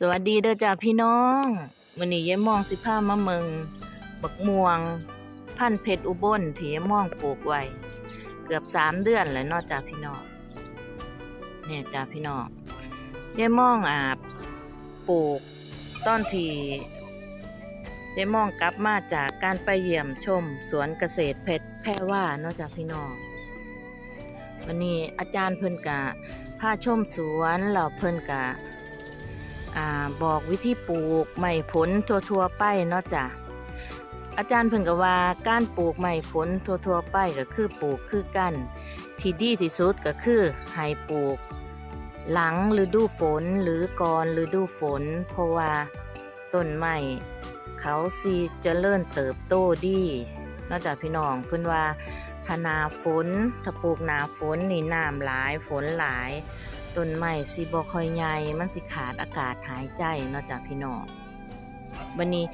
สวัสดีเด้อจ้าพี่น้องมื้อนี้ยายมองสิพามาเมืองบักม่วง พันเพชรอุบลที่ยายมองปลูกไว้เกือบสามเดือนแล้วนาะจ้าพี่น้องเนี่ยจ้าพี่น้องยายมองอ่าปลูกต้นที่ยายมองกลับมาจากการไปเยี่ยมชม สวนเกษตรเพชรแพร่ว่านาะจ้าพี่น้องวันนี้อาจารย์เพิ่นกะพาชมสวนแล้วเพิ่นกะ บอกวิธีปลูกไม้ผลทั่วๆไปเนาะจ้ะอาจารย์เพิ่นก็ว่าการปลูกไม้ผลทั่วๆไปก็คือปลูกคือกัน ที่ดีที่สุดก็คือให้ปลูก หลังฤดูฝนหรือก่อนฤดูฝน เพราะว่าต้นไม้เขาสิเริญเติบโตดีนอกจากพี่น้องเพิ่นว่าถ้าหนาฝนถ้าปลูกหนาฝนนี่น้ำหลายฝนหลาย ต้นไม้สิบ่ค่อยใหญ่มันสิขาดอากาศหายใจเนอกจากพี่น้องบันนี้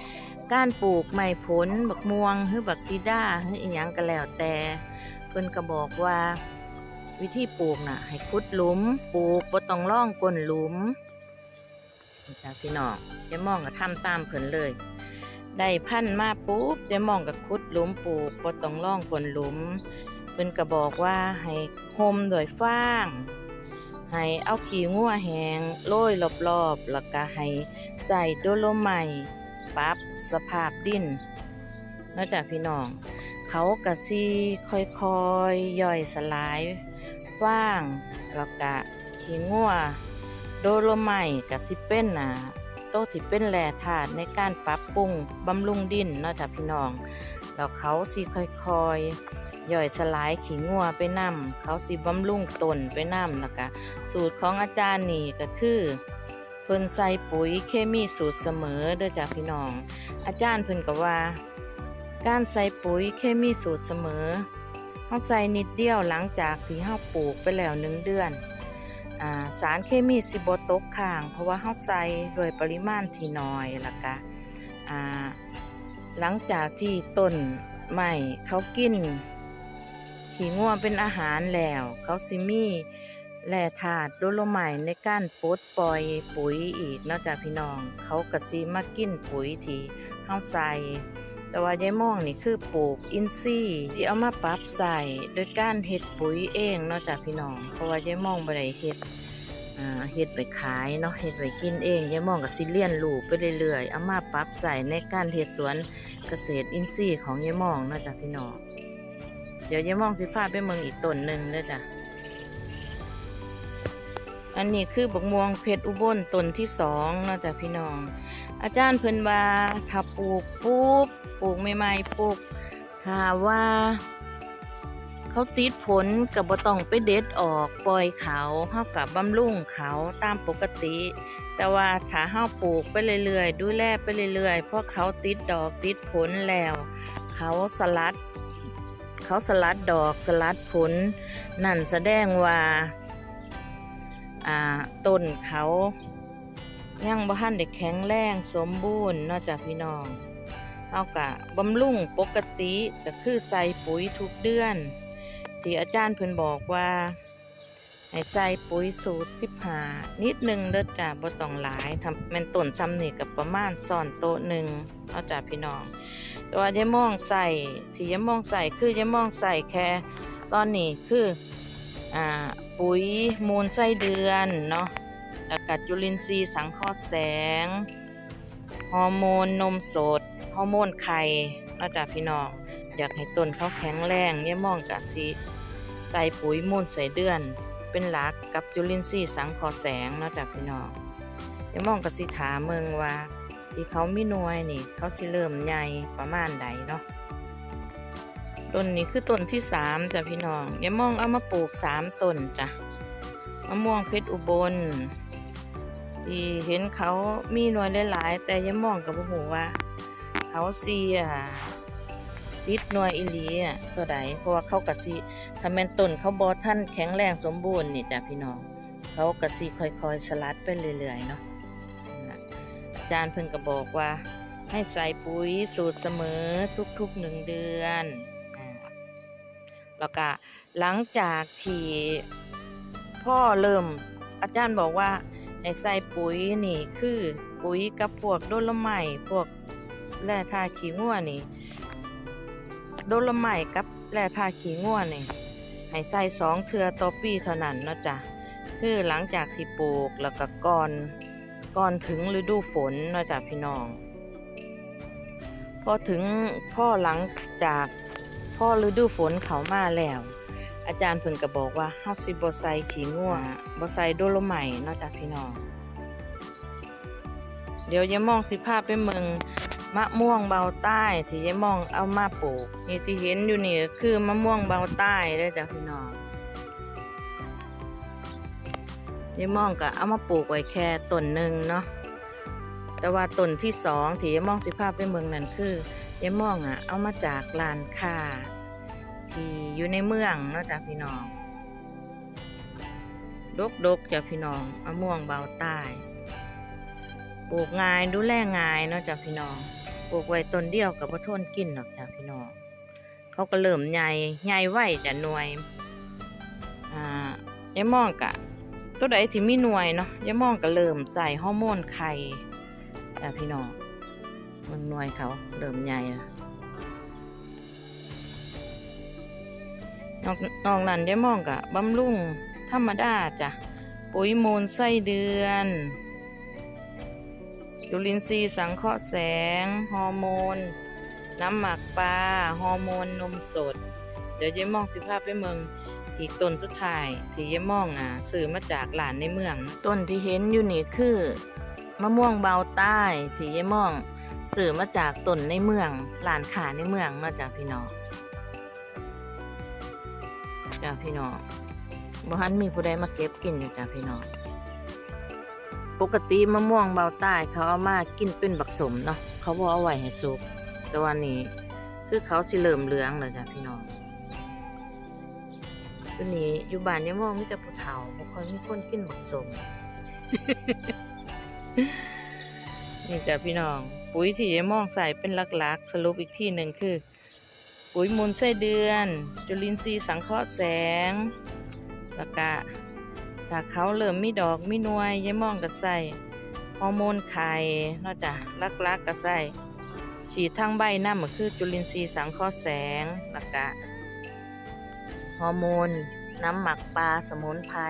การปลูกไม้ผลบักม่วงหรือบักซีด้าหรืออีหยังก็แล้วแต่ เพิ่นก็บอกว่าวิธีปลูกน่ะ ให้ขุดหลุม ปลูกบ่ต้องล่องก้นหลุมนี่จ้าพี่น้องเจ๊มองก็ทำตามเพิ่นเลย ได้พันธุ์มาปุ๊บเจ๊มองก็ขุดหลุมปลูกบ่ต้องล่องก้นหลุมเพิ่นก็บอกว่าให้ห่มด้วยฟาง ให้เอาขี้งัวแหงโรยรอบๆแล้วก็ให้ใส่โดโลไมต์ปรับสภาพดินนอกจากพี่น้อง เขากะซีค่อยๆย่อยสลายฟางแล้วก็ขี้งัวโดโลไมต์กะสิเป็นน่ะโตวที่เป็นแหล่ธาตุในการปรับปรุงบำรุงดินนอกจากพี่น้องแล้วเขาสิค่อยๆ ย่อยสลายขี้งัวไปนํเขาสิบำรุงต้นไปนํแล้วก็สูตรของอาจารย์นี่ก็คือเพิ่นใส่ปุ๋ยเคมีสูตรเสมอเด้อจ้าพี่น้อง อาจารย์เพิ่นก็ว่า การใส่ปุ๋ยเคมีสูตรเสมอเฮาใส่นิดเดียวหลังจากที่เฮาปลูกไปแล้วหนึ่งเดือนอ่าสารเคมีสิบ่ตกค้าง เพราะว่าเฮาใส่โดยปริมาณที่น้อยแล้วก็อ่าหลังจากที่ต้นไม้เขากิน ขี่ง่วงเป็นอาหารแล้ว เขาสิมีแร่ธาตุโดโลไมต์ในการปดปล่อยปุ๋ยอีกนอกจากพี่น้อง เขาก็สิมากินปุ๋ยทีเฮาใส่ แต่ว่ายายม่องนี่คือปลูกอินทรีย์ที่เอามาปรับใส่โดยการเฮ็ดปุ๋ยเองนอกจากพี่น้อง เพราะว่ายายม่องบ่ได้เฮ็ดอ่าเฮ็ดไปขายเนาะเฮ็ดไปกินเองยายมองก็สิเรียนรู้ไปเรื่อยๆเอามาปรับใส่ในการเฮ็ดสวนเกษตรอินทรีย์ของยายมองนอกจากพี่น้อง เดี๋ยวยายมองสิพาไปเมืองอีกต้นหนึ่งเด้อจ้ะ อันนี้คือบักม่วงเพชรอุบลต้นที่สองนะจ้ะพี่น้อง อาจารย์เพิ่นว่าถ้าปลูกปุ๊บปลูกใหม่ๆปลูกถ้าว่าเขาติดผลกับบต้องไปเด็ดออกปล่อยเขาเฮากับบำรุงเขาตามปกติ แต่ว่าถ้าเฮาปลูกไปเรื่อยๆดูแลไปเรื่อยๆเพราะเขาติดดอกติดผลแล้ว เขาสลัด เขาสลัดดอกสลัดผล นั่นแสดงว่าต้นเขายังบ่ทันได้แข็งแรงสมบูรณ์นอกจากพี่น้องเอากะบำรุงปกติก็คือใส่ปุ๋ยทุกเดือน ที่อาจารย์เพิ่นบอกว่า ให้ใส่ปุ๋ยสูตรสิบหานิดหนึงเด้อจ้าบ่ต้องหลายทำแม่นต้นซ้ำนี่กับประมาณซ่อนโต๊ะหนึ่งเอาจากพี่น้อง แต่ว่ายายมองใส่ที่ยายมองใส่คือยายมองใส่แค่ตอนนี้คืออ่าปุ๋ยมูลไส้เดือนเนาะแล้วก็จุลินทรีย์สังเคราะห์แสง ฮอร์โมนนมสด ฮอร์โมนไข่นอกจากพี่น้องอยากให้ต้นเขาแข็งแรงยายมองกะสิใส่ปุ๋ยมูลใส่เดือน เป็นหลักกับจุลินทรีย์สังเคราะห์แสงนอกจากพี่น้องยายมองกะสิถามเมืองว่า ที่เขามีหน่วยนี่ เขาสิเริ่มใหญ่ประมาณใดเนาะต้นนี้คือต้นที่สามจ้ะพี่น้องยามองเอามาปลูกสามต้นจ้ะมะม่วงเพชรอุบลที่เห็นเขามีหน่วยหลายๆแต่ยามองกับหูว่า เขาเสียติดหน่วยอิลี่ตัวใดเพราะว่าเขากะสิถ้าแมนต้นเขาบอท่านแข็งแรงสมบูรณ์นี่จ้ะพี่น้องเขากะสิค่อยๆสลัดไปเรื่อยๆเนาะ จารย์เพิ่นก็บอกว่า ให้ใส่ปุ๋ยสูตรเสมอทุกๆหนึ่งเดือนอ่าแล้วก็หลังจากที่พ่อเริ่ม อาจารย์บอกว่าให้ใส่ปุ๋ยนี่คือปุ๋ยกับพวกโดลไม้พวกแร่ธาตุขี้งัวนี่โดลไม้กับแร่ธาตุขี้งัวนี่ให้ใส่สองเทือต่อปีเท่านั้นเนาะจ้ะคือหลังจากที่ปลูกแล้วก็ก่อน ก่อนถึงฤดูฝนนาะจ้ะพี่น้อง พอถึงพ่อหลังจากพ่อฤดูฝนเขามาแล้ว อาจารย์เพิ่นก็บอกว่าเฮาสิบ่ใส่ขี้งัวบ่ใส่โดโลไม้เนาะจ้ะพี่น้อง เดี๋ยวยายมองสิพาพไปเมืองมะม่วงเบาใต้ที่ยายมองเอามาปลูกนี่ที่เห็นอยู่นี่คือมะม่วงเบาใต้เด้จ้ะพี่น้อง ยายมองก็เอามาปลูกไว้แค่ต้นหนึ่งเนาะแต่ว่าต้นที่สองที่ยายมองสิพาไปเมืองนั่นคือยายมองอะ เอามาจากร้านค้าที่อยู่ในเมืองเนาะจ้ะพี่น้องดกๆจ้ะพี่น้องมะม่วงเบาใต้ปลูกง่ายดูแลง่ายเนาะจ้ะพี่น้องปลูกไว้ต้นเดียวกับพ่ทนกินหรอกจ้ะพี่น้องเขาก็เริ่มใหญ่ใหญ่ไว้ะหน่วยอ่ายายมองกะ ตัวใดที่มีหน่วยเนาะยามองก็เริ่มใส่ฮอร์โมนไข่จ้ะพี่น้องมันหน่วยเขาเริ่มใหญ่ละนอกนอกนั้นยามองกะบำรุงธรรมดาจ้ะปุ๋ยมูลไส้เดือนจุลินทรีย์สังเคราะห์แสง ฮอร์โมน น้ำหมักปลา ฮอร์โมนนมสด เดี๋ยวเย้มองสิภาพไปเมือง อีกต้นสุดท้ายที่เย้มองอะซื้อมาจากหลานในเมืองนะต้นที่เห็นอยู่นี่คือมะม่วงเบาใต้ที่เย้มองซื้อมาจากต้นในเมืองหลานขาในเมืองมาจากพี่น้องจ้าพี่น้องบ่ฮันมีผู้ใดมาเก็บกินอยู่จ้าพี่น้องปกติมะม่วงเบาใต้เขาเอามากินเป็นบักสมเนาะเขาบอกเอาไว้ให้สุกแต่วันนี้คือเขาสิเริ่มเหลืองแล้วจ้ะพี่น้อง วนี้อยู่บ้านยายม่วงมีแต่ผู้เฒ่าบ่ค่อยมีคนกินบักสม นี่จ้ะพี่น้อง ปุ๋ยที่ยายม่องใส่เป็นหลักๆ สรุปอีกที่หนึ่งคือ ปุ๋ยมูลไส้เดือน จุลินทรีย์สังเคราะห์แสงแล้วก็ถ้าเขาเริ่มมีดอกมีหน่วยยายมองก็ใส่ฮอร์โมนไข่นอกจากลักๆก็ใส่ฉีดทางใบหน้ามันคือจุลินทรีย์สังเคราะห์แสงแล้วก็ ฮอร์โมน น้ำหมักปลาสมุนไพร